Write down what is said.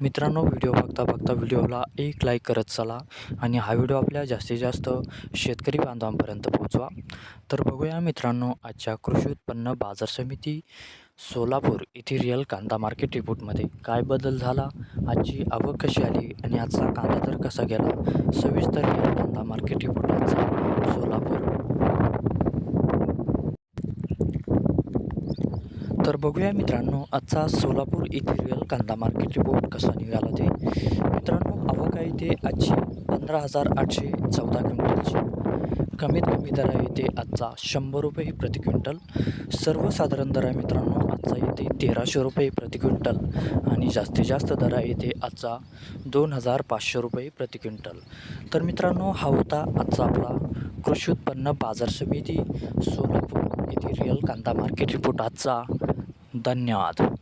मित्रांनो व्हिडिओ बघता बघता व्हिडिओला एक लाईक करत चला आणि हा व्हिडिओ आपल्या जास्तीत जास्त शेतकरी बांधवांपर्यंत पोहोचवा. तर बघूया मित्रांनो आजच्या कृषी उत्पन्न बाजार समिती सोलापूर येथील रिअल कांदा मार्केट रिपोर्टमध्ये काय बदल झाला आजची आवक कशी आली आणि आजचा कांदा दर कसा गेला सविस्तर रिअल कांदा मार्केट रिपोर्ट आजचा सोलापूर तर बघूया मित्रांनो आजचा सोलापूर इथेरियल कांदा मार्केट रिपोर्ट कसा निघाला ते. मित्रांनो आवक आहे ते आजची पंधरा हजार आठशे चौदा क्विंटलची. कमीत कमी दर आहे ते आजचा शंभर रुपये प्रति क्विंटल. सर्वसाधारण दर आहे मित्रांनो आजचा येते तेराशे रुपये प्रति क्विंटल. आणि जास्तीत जास्त दर आहे ते आजचा दोन हजार पाचशे रुपये प्रति क्विंटल. तर मित्रांनो हा होता आजचा आपला कृषी उत्पन्न बाजार समिती सोलापूर येथील रिअल कांदा मार्केट रिपोर्ट आजचा. धन्यवाद.